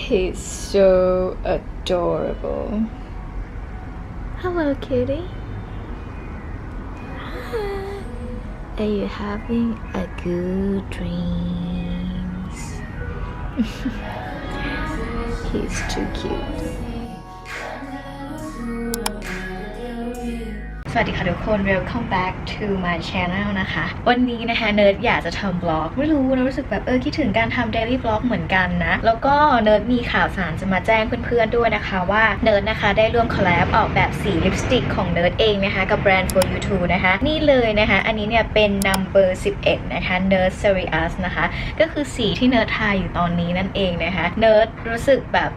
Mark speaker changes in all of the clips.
Speaker 1: He's so adorable. Hello, kitty. Hi. Are you having a good dreams? He's too cute. สวัสดีค่ะทุกคน welcome back to my channel นะคะ วันนี้นะคะเนิร์ดอยากจะทำบล็อก ไม่รู้นะรู้สึกแบบเออคิดถึงการทำ daily vlog เหมือนกันนะ แล้วก็เนิร์ดมีข่าวสารจะมาแจ้งเพื่อนๆด้วยนะคะว่าเนิร์ดนะคะได้ร่วมคอลแลบออกแบบสีลิปสติกของเนิร์ดเองนะคะ กับแบรนด์ for you too นะคะ นี่เลยนะคะ อันนี้เนี่ยเป็น number 11 นะคะ Nerd Serious นะคะ ก็คือสีที่เนิร์ดทาอยู่ตอนนี้นั่นเองนะคะ เนิร์ดรู้สึกแบบ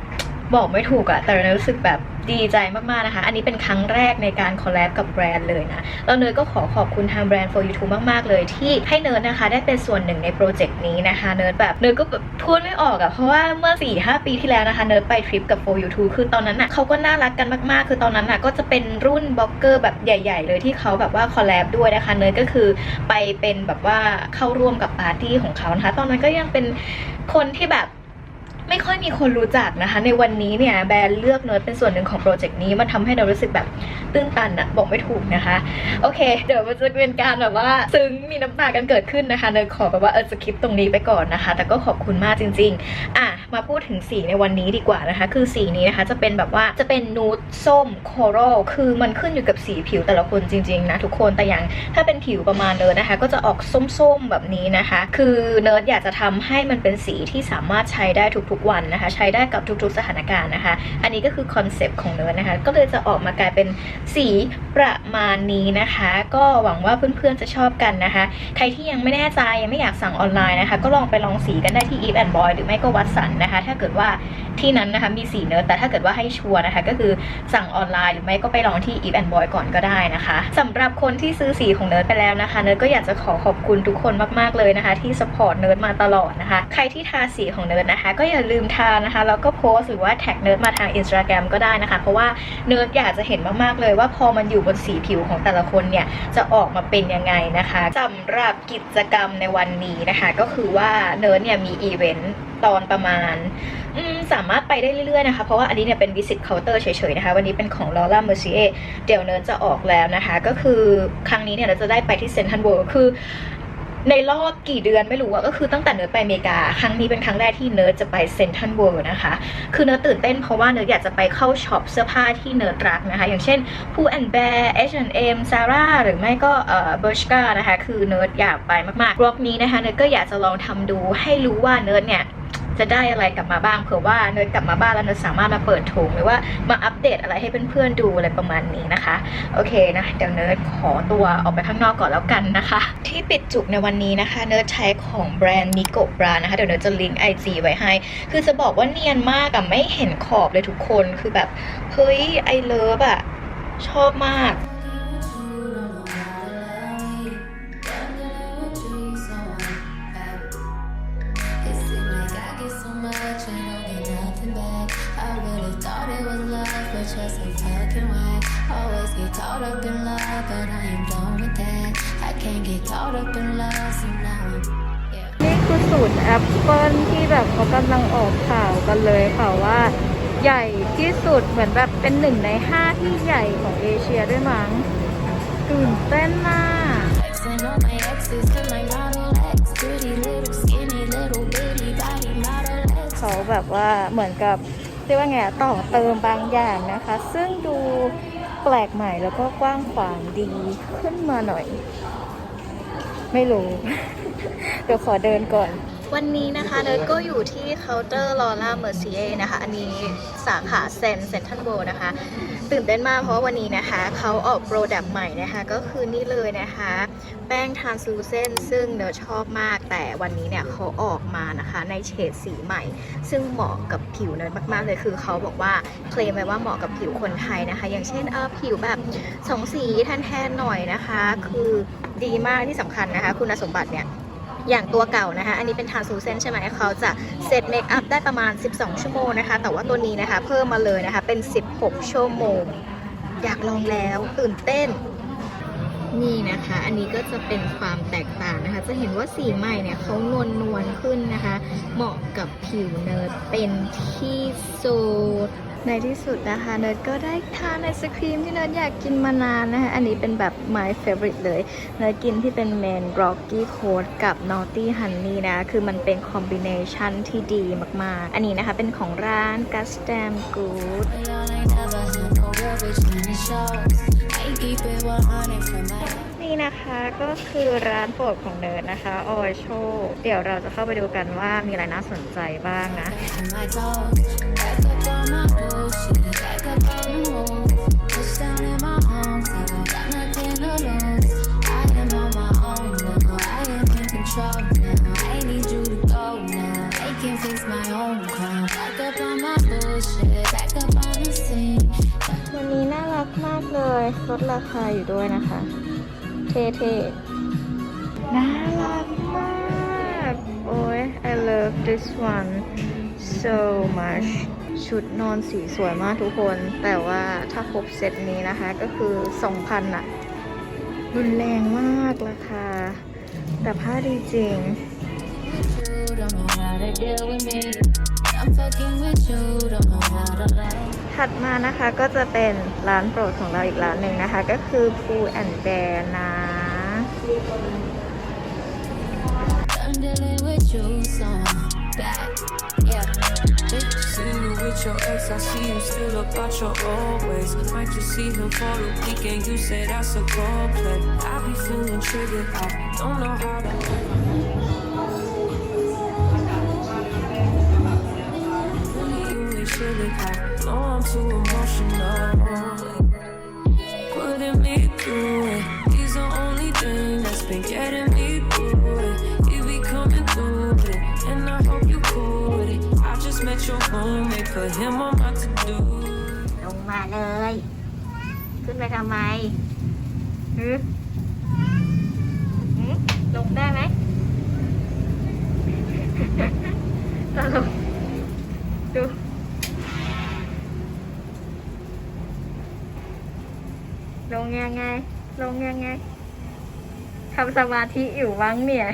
Speaker 1: บอกไม่ถูกอะแต่เนยรู้สึกแบบดีใจมากๆนะคะ อันนี้เป็นครั้งแรกในการคอลแลบกับแบรนด์เลยนะ แล้วเนยก็ขอขอบคุณทางแบรนด์ for you too มากๆเลย ที่ให้เนิร์ดนะคะ ได้เป็นส่วนหนึ่งในโปรเจกต์นี้นะคะ เนิร์ดแบบเนิร์ดก็แบบพูดไม่ออกอะเพราะว่าเมื่อ4 5ปีที่แล้วนะคะเนิร์ดไปทริปกับ for you too คือตอนนั้นอะเขาก็น่ารักกันมากๆ คือตอนนั้นอะก็จะเป็นรุ่นบล็อกเกอร์แบบใหญ่ ๆ เลยที่เขาแบบว่าคอลแลบด้วยนะคะ เนิร์ดก็คือไปเป็นแบบว่าเข้าร่วมกับปาร์ตี้ของเขานะคะ ตอนนั้นก็ยังเป็นคนที่แบบ ไม่ค่อยมีคนรู้จักนะคะ ในวันนี้เนี่ยแบรนด์เลือกเนิร์ดเป็นส่วนหนึ่งของโปรเจกต์นี้มันทำให้เรารู้สึกแบบตื้นตันอะบอกไม่ถูกนะคะ โอเค เดี๋ยวมันจะเป็นการแบบว่าซึ้งมีน้ำตากันเกิดขึ้นนะคะเนิร์ดขอแบบว่าเออสคริปต์ตรงนี้ไปก่อนนะคะ แต่ก็ขอบคุณมากจริง ๆ อะมาพูดถึงสีในวันนี้ดีกว่านะคะ คือสีนี้นะคะจะเป็นแบบว่าจะเป็นนูดส้มโคโรลคือมันขึ้นอยู่กับสีผิวแต่ละคนจริงๆนะทุกคนแต่อย่างถ้าเป็นผิวประมาณเนิร์ดนะคะ ก็จะออกส้มๆแบบนี้นะคะ คือเนิร์ดอยากจะทำให้มันเป็นสีที่สามารถใช้ได้ทุกๆ วันนะคะ ใช้ได้กับทุกๆ สถานการณ์นะคะ อันนี้ก็คือคอนเซปต์ของเนิร์ดนะคะ ก็เลยจะออกมากลายเป็นสี ประมาณนี้นะคะ ก็หวังว่าเพื่อนๆจะชอบกันนะคะ ใครที่ยังไม่แน่ใจยังไม่อยากสั่งออนไลน์นะคะ ก็ลองไปลองสีกันได้ที่ Eve and Boy หรือไม่ก็วัดสันนะคะ ถ้าเกิดว่าที่นั้นนะคะมีสีเนิร์ดแต่ถ้าเกิดว่าให้ชัวร์นะคะ ก็คือสั่งออนไลน์หรือไม่ก็ไปลองที่ Eve and Boy ก่อนก็ได้นะคะสำหรับคนที่ซื้อสีของเนิร์ดไปแล้วนะคะ เนิร์ดก็อยากจะขอขอบคุณทุกคนมากๆเลยนะคะ ที่สปอร์ตเนิร์ดมาตลอดนะคะ ใครที่ทาสีของเนิร์ดนะคะ ก็อย่าลืมทานะคะแล้วก็โพสต์หรือว่าแท็กเนิร์ดมาทาง Instagram ก็ได้นะคะ เพราะว่าเนิร์ดอยากจะเห็นมากๆเลยว่าพอมันอยู่บนสีผิวของแต่ละคนเนี่ยจะออกมาเป็นยังไงนะคะสำหรับกิจกรรมในวันนี้นะคะ ก็คือว่าเนิร์ดเนี่ยมีอีเวนต์ตอนประมาณสามารถไปได้เรื่อยๆนะคะ เพราะว่าอันนี้เนี่ยเป็นวิสิตเคาน์เตอร์เฉยๆนะคะ วันนี้เป็นของลอร่าเมอร์เซียเดี๋ยวเนิร์ดจะออกแล้วนะคะ ก็คือครั้งนี้เนี่ยเราจะได้ไปที่เซนทันเวิร์คือ ในรอบกี่เดือนไม่รู้อะก็คือตั้งแต่เนิร์ดไปอเมริกา ครั้งนี้เป็นครั้งแรกที่เนิร์ดจะไปเซนทันเวิร์นะคะ คือเนิร์ดตื่นเต้นเพราะว่าเนิร์ดอยากจะไปเข้าช็อปเสื้อผ้าที่เนิร์ดรักนะคะ อย่างเช่นพูแอนแบร์เอชแอนเอ็มซาร่าหรือไม่ก็เอ่อบอร์ชกานะคะ คือเนิร์ดอยากไปมากๆรอบนี้นะคะเนิร์ดก็อยากจะลองทำดูให้รู้ว่าเนิร์ดเนี่ย จะได้อะไรกลับมาบ้างเผื่อว่าเนิร์ดกลับมาบ้านแล้วเนิร์ดสามารถมาเปิดถุงหรือว่ามาอัปเดตอะไรให้เพื่อนๆดูอะไรประมาณนี้นะคะ โอเคนะเดี๋ยวเนิร์ดขอตัวออกไปข้างนอกก่อนแล้วกันนะคะ ที่ปิดจุกในวันนี้นะคะ เนิร์ดใช้ของแบรนด์มิโกบรานะคะเดี๋ยวเนิร์ดจะลิงก์ไอจีไว้ให้ คือจะบอกว่าเนียนมากอะไม่เห็นขอบเลยทุกคนคือแบบเฮ้ยไอเลิฟอะชอบมาก
Speaker 2: caught up in love, but I am done with that. I can't get caught up in love, so now I'm. Yeah.
Speaker 1: นี่คือสูตรแอปเปิลที่แบบเขากำลังออกข่าวกันเลยค่ะว่า ใหญ่ที่สุดเหมือนแบบเป็นหนึ่งในห้าที่ใหญ่ของเอเชียด้วยมั้งตื่นเต้นมาก
Speaker 2: Flexing on my exes to my Model X. Pretty little skinny little bitty body Model X.
Speaker 1: เขาแบบว่าเหมือนกับเรียกว่าไงอะต่อเติมบางอย่างนะคะ ซึ่งดู แปลกใหม่แล้วก็กว้างขวางดีขึ้นมาหน่อย ไม่รู้ เดี๋ยวขอเดินก่อน วันนี้นะคะเนิร์ดก็อยู่ที่เคาน์เตอร์ลอร่าเมอร์เซียนะคะ อันนี้สาขาเซนเซนทันโบนะคะ ตื่นเต้นมากเพราะว่าวันนี้นะคะ เขาออกโปรดักต์ใหม่นะคะ ก็คือนี่เลยนะคะ แป้งทานซูเซนซึ่งเนิร์ดชอบมาก แต่วันนี้เนี่ยเขาออกมานะคะในเฉดสีใหม่ ซึ่งเหมาะกับผิวเนิร์ดมากๆเลยคือเขาบอกว่าเคลมไว้ว่าเหมาะกับผิวคนไทยนะคะ อย่างเช่นเออผิวแบบสองสีแทนๆหน่อยนะคะ คือดีมากที่สำคัญนะคะ คุณสมบัติเนี่ย อย่างตัวเก่านะคะ อันนี้เป็นทาซูเซนใช่ไหมเขาจะเซตเมคอัพได้ประมาณ 12 ชั่วโมงนะคะ แต่ว่าตัวนี้นะคะ เพิ่มมาเลยนะคะ เป็น 16 ชั่วโมง อยากลองแล้วตื่นเต้นนี่นะคะ อันนี้ก็จะเป็นความแตกต่างนะคะ จะเห็นว่าสีใหม่เนี่ยเขานวลนวลขึ้นนะคะ เหมาะกับผิวเนิร์ดเป็นที่สุด ในที่สุดนะคะเนิร์ดก็ได้ทานไอศครีมที่เนิร์ดอยากกินมานานนะคะอันนี้เป็นแบบ my favorite เลยเนิร์ดกินที่เป็นเมน rocky coat กับ naughty honey นะ คือมันเป็นคอมบิเนชันที่ดีมากๆ อันนี้นะคะเป็นของร้าน Gastam
Speaker 2: goods
Speaker 1: นี่นะคะก็คือร้านโปรดของเนิร์ดนะคะออโชเดี๋ยวเราจะเข้าไปดูกันว่ามีอะไรน่าสนใจบ้างนะ เท่ๆน่ารักมากโอ้ย I love this one so much ชุดนอนสีสวยมากทุกคน แต่ว่าถ้าครบเซตนี้นะคะก็คือ 2,000อะรุนแรงมากราคา แต่ผ้าดีจริง ถัดมานะคะก็จะเป็นร้านโปรดของเราอีกร้านหนึ่งนะคะ ก็คือ Pool and Bear นะ
Speaker 2: Done dealing with you, so I'm back. Yeah.
Speaker 3: See you with your ex, I see you still about your old ways. Might just see him for the weekend, you say that's a goal play. I be feeling triggered, I don't know how to. You ain't chilling, I know I'm too emotional. Been getting me through it. He be coming through it, and I hope you cool with it. I just met your roommate, put him on my to do.
Speaker 1: ลงมาเลย ขึ้นไปทำไมฮึหึลงได้ไหมตลกดู ลงยังไง ลงยังไง ทำสมาธิอยู่มั้งเนี่ย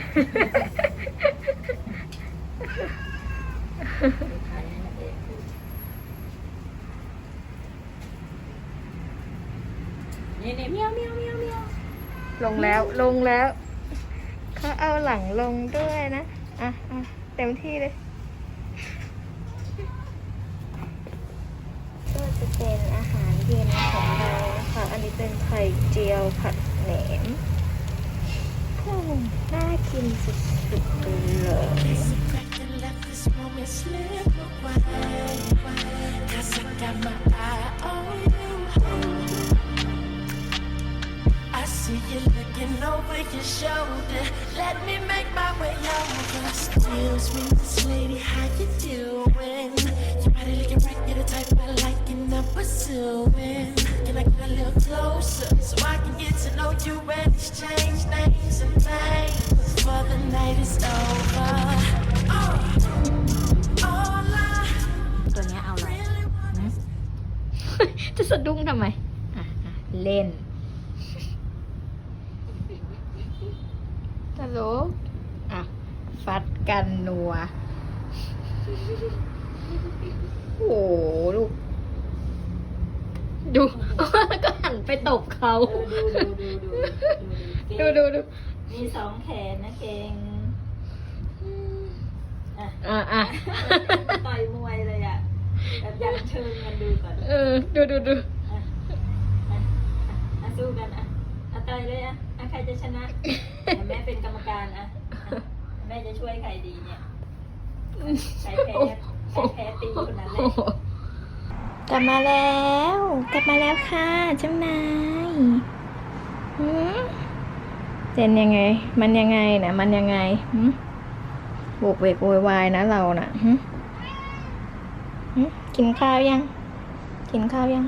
Speaker 3: นี่นี่เมียวเมียวเมียวเมียว
Speaker 1: ลงแล้วลงแล้ว เขาเอาหลังลงด้วยนะ อะอะเต็มที่เลยก็จะเป็นอาหารเย็นของเราค่ะอันนี้เป็นไข่เจียวผัดแหนมอืม น่ากินสุดๆเลย
Speaker 4: looking over your shoulder. Let me make my way over. Excuse me, Miss Lady, how you doing? Your body looking right, you're the type I like and I'm pursuing. Can I get a little closer so I can get to know you and exchange names and things before the night is over? Oh, all I
Speaker 1: ตัวเนี้ยเอาอะไร
Speaker 4: really want
Speaker 1: จะสะดุ้งทำไม อ่ะอ่ะเล่น ฮัลโหลอะ ฟัดกันนัว โอ้โหลูก ดูแล้วก็หันไปตบเขา ดูดูดู
Speaker 5: มีสองแขนนะเก่ง
Speaker 1: อะอะ
Speaker 5: ต่อยมวยเลยอะแบบยังเชิงกันดูก่อน
Speaker 1: เออ ดูดูดู
Speaker 5: อะสู้กันอะอะต่อยเลยอะอะ ใครจะชนะอ่แม่เป็นกรรมการอะแม่จะช่วยใครดีเนี่ยใครแพ้ใครแพ้ตีคนนั้นเลย
Speaker 1: กลับมาแล้ว กลับมาแล้วค่ะเจ้านายเป็นยังไง มันยังไงนะมันยังไงบวกเวกโวยวายนะเราน่ะกินข้าวยัง กินข้าวยัง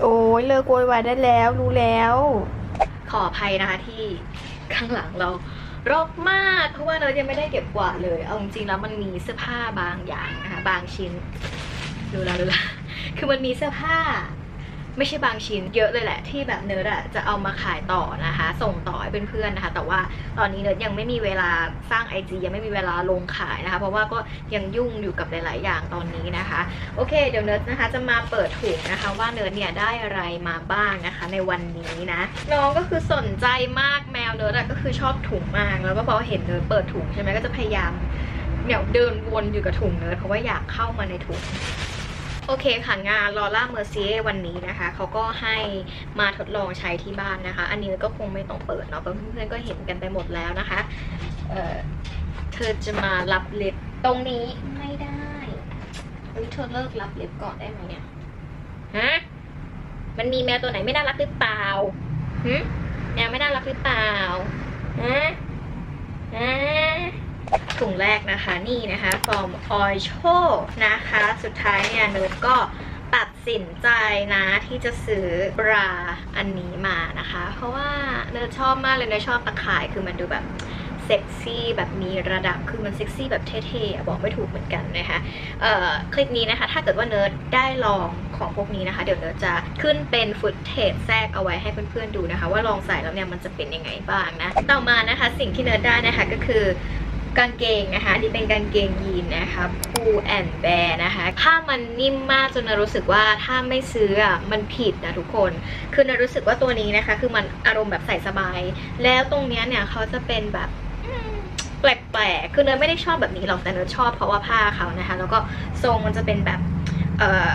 Speaker 1: โอ้ยเลิกโวยวายได้แล้วรู้แล้ว ขออภัยนะคะที่ข้างหลังเรารกมากเพราะว่าเรายังไม่ได้เก็บกวาดเลย เอาจริงๆแล้วมันมีเสื้อผ้าบางอย่างนะคะบางชิ้น ดูแลดูแลคือมันมีเสื้อผ้า ไม่ใช่บางชิ้นเยอะเลยแหละที่แบบเนิร์ดอะจะเอามาขายต่อนะคะ ส่งต่อให้เพื่อนๆนะคะ แต่ว่าตอนนี้เนิร์ดยังไม่มีเวลาสร้าง IG ยังไม่มีเวลาลงขายนะคะ เพราะว่าก็ยังยุ่งอยู่กับหลาย ๆ อย่างตอนนี้นะคะ โอเค เดี๋ยวเนิร์ดนะคะจะมาเปิดถุงนะคะ ว่าเนิร์ดเนี่ยได้อะไรมาบ้างนะคะ ในวันนี้นะน้องก็คือสนใจมากแมวเนิร์ดอะก็คือชอบถุงมากแล้วก็พอเห็นเนิร์ดเปิดถุงใช่ไหมก็จะพยายามเนี่ยเดินวนอยู่กับถุงเนิร์ดเพราะว่าอยากเข้ามาในถุง โอเคค่ะงานลอร่าเมอร์เซียวันนี้นะคะ เขาก็ให้มาทดลองใช้ที่บ้านนะคะ อันนี้ก็คงไม่ต้องเปิดเนาะเพื่อนๆก็เห็นกันไปหมดแล้วนะคะ เอ่อเธอจะมารับเล็บตรงนี้ไม่ได้เฮ้ยเธอเลิกรับเล็บก่อนได้ไหมเนี่ยฮะมันมีแมวตัวไหนไม่น่ารักหรือเปล่าหึแมวไม่น่ารักหรือเปล่าฮะฮะ ถุงแรกนะคะนี่นะคะ from Oil Show นะคะ สุดท้ายเนี่ยนิร์ดก็ตัดสินใจนะที่จะซื้อบราอันนี้มานะคะ เพราะว่าเนิร์ดชอบมากเลยเนิร์ดชอบตะข่ายคือมันดูแบบเซ็กซี่แบบมีระดับคือมันเซ็กซี่แบบเท่ๆบอกไม่ถูกเหมือนกันนะคะเอ่อคลิปนี้นะคะ ถ้าเกิดว่าเนิร์ดได้ลองของพวกนี้นะคะ เดี๋ยวเนิร์ดจะขึ้นเป็นฟุตเทจแทรกเอาไว้ให้เพื่อนๆดูนะคะ ว่าลองใส่แล้วเนี่ยมันจะเป็นยังไงบ้างนะ ต่อมานะคะสิ่งที่เนิร์ดได้นะคะก็คือ กางเกงนะคะที่เป็นกางเกงยีนนะคะพูแอนแบร์นะคะผ้ามันนิ่มมากจนเรารู้สึกว่าถ้าไม่ซื้ออะมันผิดนะทุกคน คือเรารู้สึกว่าตัวนี้นะคะ คือมันอารมณ์แบบใส่สบาย แล้วตรงเนี้ยเนี่ยเขาจะเป็นแบบแปลกๆ คือเนยไม่ได้ชอบแบบนี้หรอกแต่เนยชอบเพราะว่าผ้าเขานะคะ แล้วก็ทรงมันจะเป็นแบบ เอ่อ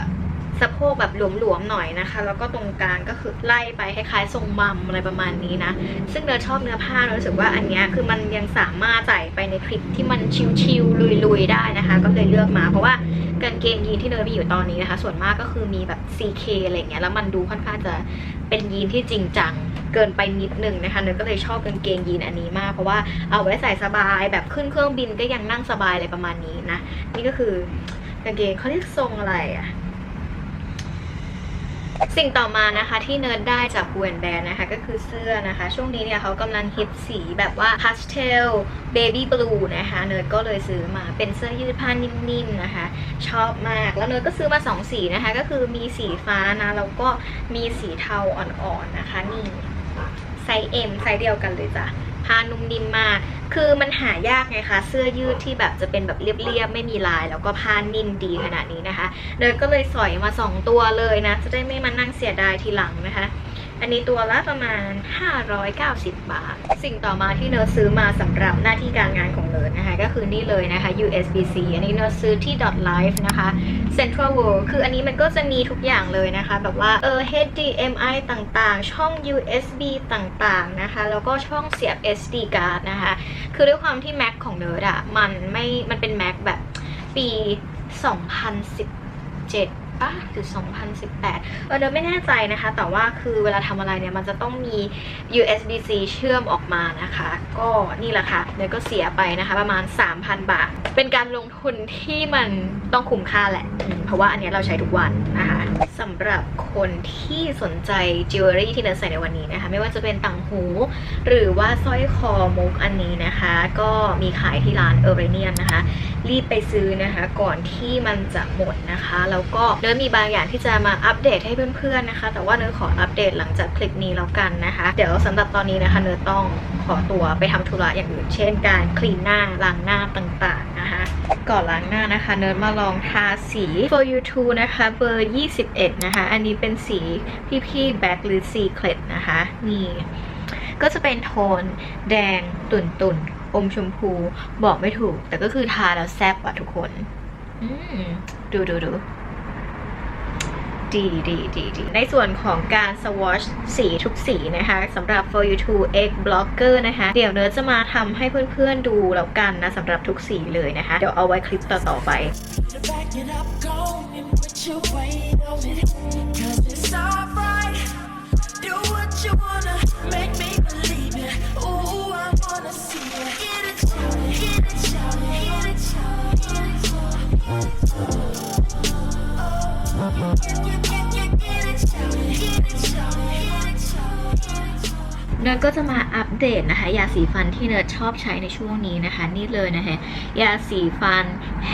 Speaker 1: สะโพกแบบหลวมๆหน่อยนะคะ แล้วก็ตรงกลางก็คือไล่ไปคล้ายๆทรงมัมอะไรประมาณนี้นะ ซึ่งเนยชอบเนื้อผ้าเนยรู้สึกว่าอันนี้คือมันยังสามารถใส่ไปในคลิปที่มันชิลๆลุยๆได้นะคะ ก็เลยเลือกมาเพราะว่ากางเกงยีนที่เนยมีอยู่ตอนนี้นะคะ ส่วนมากก็คือมีแบบ CK อะไรเงี้ยแล้วมันดูค่อนข้างจะเป็นยีนที่จริงจังเกินไปนิดนึงนะคะเนยก็เลยชอบกางเกงยีนอันนี้มาก เพราะว่าเอาไว้ใส่สบายแบบขึ้นเครื่องบินก็ยังนั่งสบายอะไรประมาณนี้นะนี่ก็คือกางเกงเขาเรียกทรงอะไรอะ สิ่งต่อมานะคะที่เนิร์ดได้จากบูแอนแบนนะคะก็คือเสื้อนะคะ ช่วงนี้เนี่ยเขากำลังฮิตสีแบบว่าพาสเทลเบบี้บลูนะคะเนิร์ดก็เลยซื้อมาเป็นเสื้อยืดผ้านิ่มๆนะคะ ชอบมากแล้วเนิร์ดก็ซื้อมา 2 สีนะคะ ก็คือมีสีฟ้านะแล้วก็มีสีเทาอ่อนๆนะคะ นี่ไซส์ M ไซส์เดียวกันเลยจ้ะ ผ้านุ่มนิ่มมากคือมันหายากไงคะเสื้อยืดที่แบบจะเป็นแบบเรียบๆไม่มีลาย แล้วก็ผ้านิ่มดีขนาดนี้นะคะเดยก็เลยสอยมา 2 ตัวเลยนะ จะได้ไม่มานั่งเสียดายทีหลังนะคะ อันนี้ตัวละประมาณ 590 บาท สิ่งต่อมาที่เนยซื้อมาสำหรับหน้าที่การงานของเนยนะคะ ก็คือนี่เลยนะคะ USB-C อันนี้เนยซื้อที่ Dot Life นะคะ Central World คืออันนี้มันก็จะมีทุกอย่างเลยนะคะ แบบว่าเออ HDMI ต่างๆ ช่อง USB ต่างๆนะคะ แล้วก็ช่องเสียบ SD card นะคะ คือด้วยความที่ Mac ของเนยอะมันไม่ มันเป็น Mac แบบปี 2017 ปะหรือ 2018 เออเนยไม่แน่ใจนะคะ แต่ว่าคือเวลาทำอะไรเนี่ย มันจะต้องมี USB-C เชื่อมออกมานะคะ ก็นี่แหละค่ะเนยก็เสียไปนะคะ ประมาณ 3,000 บาท เป็นการลงทุนที่มันต้องคุ้มค่าแหละ เพราะว่าอันนี้เราใช้ทุกวันนะคะสำหรับคนที่สนใจจิวเวลรี่ที่เนใส่ในวันนี้นะคะ ไม่ว่าจะเป็นต่างหู หรือว่าสร้อยคอมุกอันนี้นะคะ ก็มีขายที่ร้านเอเรเนียนนะคะ รีบไปซื้อนะคะ ก่อนที่มันจะหมดนะคะ แล้วก็เนื้อมีบางอย่างที่จะมาอัปเดตให้เพื่อนๆนะคะ แต่ว่าเนื้อขออัปเดตหลังจากคลิปนี้แล้วกันนะคะ เดี๋ยวสำหรับตอนนี้นะคะ เนื้อต้องขอตัวไปทำธุระอย่างอื่น เช่น การคลีนหน้าล้างหน้าต่างๆนะคะก่อนล้างหน้านะคะ เนิร์ดมาลองทาสี for you too นะคะเบอร์ 21 นะคะ อันนี้เป็นสีพี่ๆแบ็คหรือ secret นะคะ นี่ ก็จะเป็นโทนแดงตุ่นตุ่นๆอมชมพูบอกไม่ถูก แต่ก็คือทาแล้วแซบอะทุกคน อืม ดูดูดูีดีดีดีในส่วนของการสวอชสีทุกสีนะคะสำหรับ for you to egg blocker นะคะ เดี๋ยวเนื้อจะมาทำให้เพื่อนๆดูแล้วกันนะสำหรับทุกสีเลยนะคะ เดี๋ยวเอาไว้คลิปต่อๆไป
Speaker 4: Oh,
Speaker 1: เนยก็จะมาอัปเดตนะคะ ยาสีฟันที่เนิร์ดชอบใช้ในช่วงนี้นะคะ นี่เลยนะคะยาสีฟัน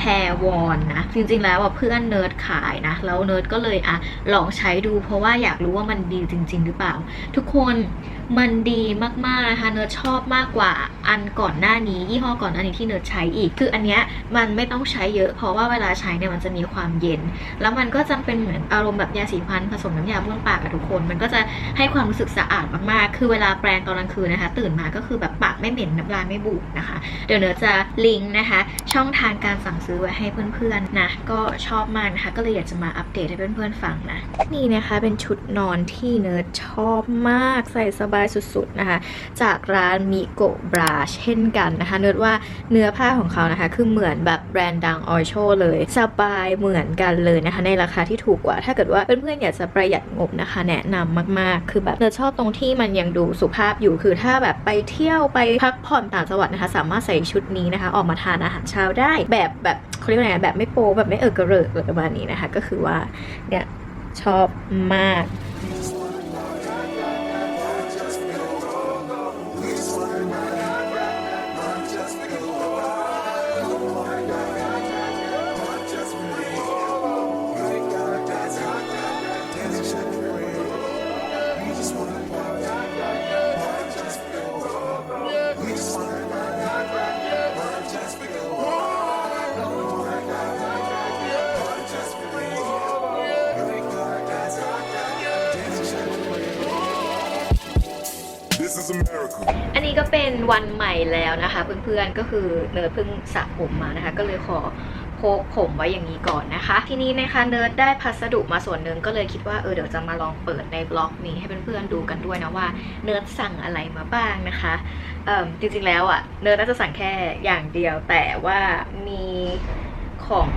Speaker 1: Hair w a n นะจริงๆแล้วว่าเพื่อนเนิร์ดขายนะ แล้วเนิร์ดก็เลยอะลองใช้ดูเพราะว่าอยากรู้ว่ามันดีจริง ๆ หรือเปล่า ทุกคนมันดีมากๆนะคะเนิร์ดชอบมากกว่าอันก่อนหน้านี้ ยี่ห้อก่อนหน้านี้ที่เนิร์ดใช้อีก คืออันเนี้ยมันไม่ต้องใช้เยอะ เพราะว่าเวลาใช้เนี่ยมันจะมีความเย็น แล้วมันก็จะเป็นเหมือนอารมณ์แบบยาสีฟันผสมน้ำยาบ้วนปากอะทุกคน มันก็จะให้ความรู้สึกสะอาดมากๆ คือเวลาแปรงตอนกลางคืนนะคะ ตื่นมาก็คือแบบปากไม่เหม็นน้ำลายไม่บูดนะคะ เดี๋ยวเนิร์ดจะลิงก์นะคะ ช่องทางการสั่งซื้อไว้ให้เพื่อนๆนะก็ชอบมากนะคะก็เลยอยากจะมาอัปเดตให้เพื่อนๆฟังนะนี่นะคะเป็นชุดนอนที่เนิร์ดชอบมากใส่สบายสุดๆนะคะ จากร้านมิโกบราเช่นกันนะคะ เนิร์ดว่าเนื้อผ้าของเขานะคะ คือเหมือนแบบแบรนด์ดังออยโชเลยสบายเหมือนกันเลยนะคะ ในราคาที่ถูกกว่า ถ้าเกิดว่าเพื่อนๆอยากจะประหยัดงบนะคะ แนะนำมากๆ คือแบบเนิร์ดชอบตรงที่มันยังดูสุภาพอยู่คือถ้าแบบไปเที่ยวไปพักผ่อนต่างจังหวัดนะคะ สามารถใส่ชุดนี้นะคะ ออกมาทานอาหารเช้าได้แบบแบบเขาเรียกว่าไงแบบไม่โปแบบไม่เออกระเริกอะไรประมาณนี้นะคะ ก็คือว่าเนี่ยชอบมาก วันใหม่แล้วนะคะ เพื่อนๆก็คือเนิร์ดเพิ่งสระผมมานะคะ ก็เลยขอโพกผมไว้อย่างนี้ก่อนนะคะ ทีนี้นะคะเนิร์ดได้พัสดุมาส่วนหนึ่งก็เลยคิดว่าเออเดี๋ยวจะมาลองเปิดในบล็อกนี้ให้เพื่อนๆดูกันด้วยนะว่าเนิร์ดสั่งอะไรมาบ้างนะคะเอ่มจริงๆแล้วอะ่ะเนิร์ดน่าจะสั่งแค่อย่างเดียว แต่ว่ามีของ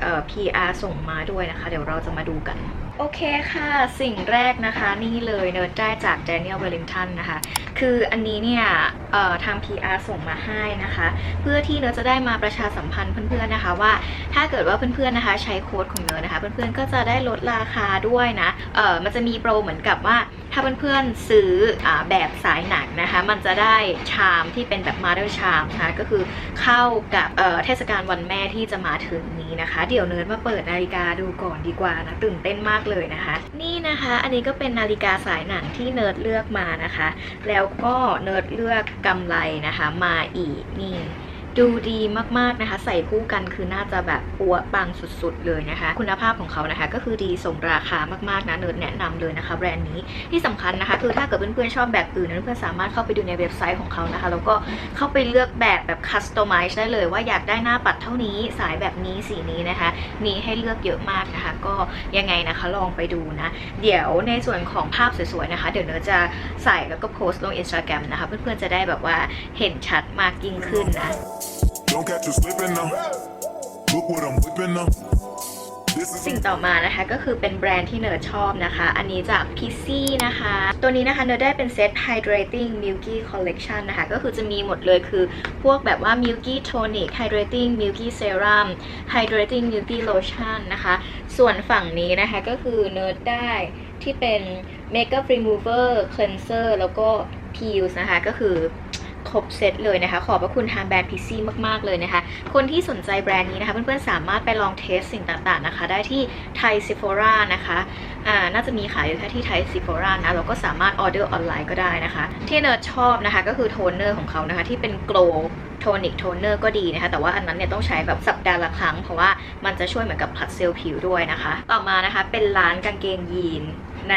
Speaker 1: เอ่อ PR ส่งมาด้วยนะคะ เดี๋ยวเราจะมาดูกัน โอเคค่ะ สิ่งแรกนะคะนี่เลยเนิร์ดได้จาก Daniel Wellington นะคะ คืออันนี้เนี่ยเอ่อทาง PR ส่งมาให้นะคะ เพื่อที่เนิร์ดจะได้มาประชาสัมพันธ์เพื่อนๆนะคะว่า ถ้าเกิดว่าเพื่อนๆนะคะ ใช้โค้ดของเนิร์ดนะคะ เพื่อนๆก็จะได้ลดราคาด้วยนะเออมันจะมีโปรเหมือนกับว่า ถ้าเพื่อนๆซื้ออแบบสายหนักนะคะ มันจะได้ชามที่เป็นแบบมาเ t อร์ชามนะคะก็คือเข้ากับเเทศกาลวันแม่ที่จะมาถึงนี้นะคะ เดี๋ยวเนิร์ดมาเปิดนาฬิกาดูก่อนดีกว่านะตื่นเต้นมากเลยนะคะ นี่นะคะอันนี้ก็เป็นนาฬิกาสายหนังที่เนิร์ดเลือกมานะคะ แล้วก็เนิร์ดเลือกกำไรนะคะ มาอีกนี่ ดูดีมากๆนะคะ ใส่คู่กันคือน่าจะแบบปัวปังสุดๆเลยนะคะ คุณภาพของเขานะคะ ก็คือดีสมราคามากๆนะเนิร์ดแนะนำเลยนะคะแบรนด์นี้ที่สำคัญนะคะ คือถ้าเกิดเพื่อนๆชอบแบบอื่นเพื่อนๆสามารถเข้าไปดูในเว็บไซต์ของเขานะคะ แล้วก็เข้าไปเลือกแบบแบบคัสตอมไมซ์ได้เลยว่าอยากได้หน้าปัดเท่านี้สายแบบนี้สีนี้นะคะ มีให้เลือกเยอะมากนะคะ ก็ยังไงนะคะลองไปดูนะ เดี๋ยวในส่วนของภาพสวยๆนะคะ เดี๋ยวเนิร์ดจะใส่แล้วก็โพสต์ลงอินสตาแกรมนะคะ เพื่อนๆจะได้แบบว่าเห็นชัดมากยิ่งขึ้นนะ
Speaker 6: Don't catch you slipping now. Look what I'm whipping now.
Speaker 1: สิ่งต่อมานะคะก็คือเป็นแบรนด์ที่เนิร์ดชอบนะคะ อันนี้จากพิซซี่นะคะ ตัวนี้นะคะเนิร์ดได้เป็นเซต Hydrating Milky Collection นะคะ ก็คือจะมีหมดเลยคือพวกแบบว่า Milky Tonic Hydrating Milky Serum Hydrating Milky Lotion นะคะ ส่วนฝั่งนี้นะคะก็คือเนิร์ดได้ที่เป็น Makeup Remover Cleanser แล้วก็ Peels นะคะ ก็คือ รบเซตเลยนะคะ ขอบพระคุณทางแบรนด์พิซซี่มาก ๆ เลยนะคะ คนที่สนใจแบรนด์นี้นะคะ เพื่อนๆ สามารถไปลองเทสสิ่งต่างๆนะคะ ได้ที่ไทยซิฟ o รานะคะอ่าน่าจะมีขายอยู่แค่ที่ไทยซิฟ o รานะเราก็สามารถออเดอร์ออนไลน์ก็ได้นะคะ ที่เนิร์ดชอบนะคะ ก็คือโทนเนอร์ของเขานะคะ ที่เป็นโกลโทนิกโทนเนอร์ก็ดีนะคะ แต่ว่าอันนั้นเนี่ยต้องใช้แบบสัปดาห์ละครั้ง เพราะว่ามันจะช่วยเหมือนกับผลัดเซลล์ผิวด้วยนะคะ ต่อมานะคะเป็นร้านกางเกงยีน ใน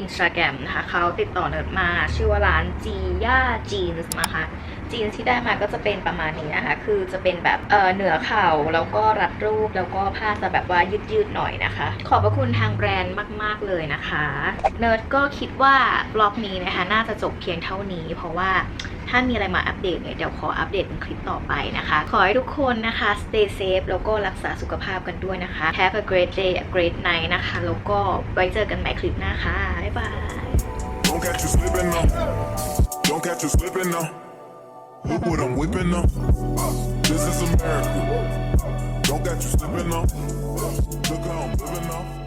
Speaker 1: Instagram นะคะเขาติดต่อเนิร์ดมาชื่อว่าร้านจีย่าจีนส์นะคะจีนที่ได้มาก็จะเป็นประมาณนี้นะคะ คือจะเป็นแบบเออเหนือเข่าแล้วก็รัดรูปแล้วก็ผ้าจะแบบว่ายืดๆหน่อยนะคะ ขอบพระคุณทางแบรนด์มาก ๆ เลยนะคะ เนิร์ดก็คิดว่าบล็อกนี้นะคะ น่าจะจบเพียงเท่านี้ เพราะว่า ถ้ามีอะไรมาอัปเดตเนี่ยเดี๋ยวขออัปเดตเป็นคลิปต่อไปนะคะ ขอให้ทุกคนนะคะ stay safe แล้วก็รักษาสุขภาพกันด้วยนะคะ have a great day a great night นะคะ แล้วก็ไว้เจอกันใหม่คลิปหน้าค่ะ บ๊ายบาย
Speaker 6: Don't catch you slipping now. Don't catch you slipping now. Look what I'm whipping now. This is America. Don't catch you slipping now. Look how I'm living now.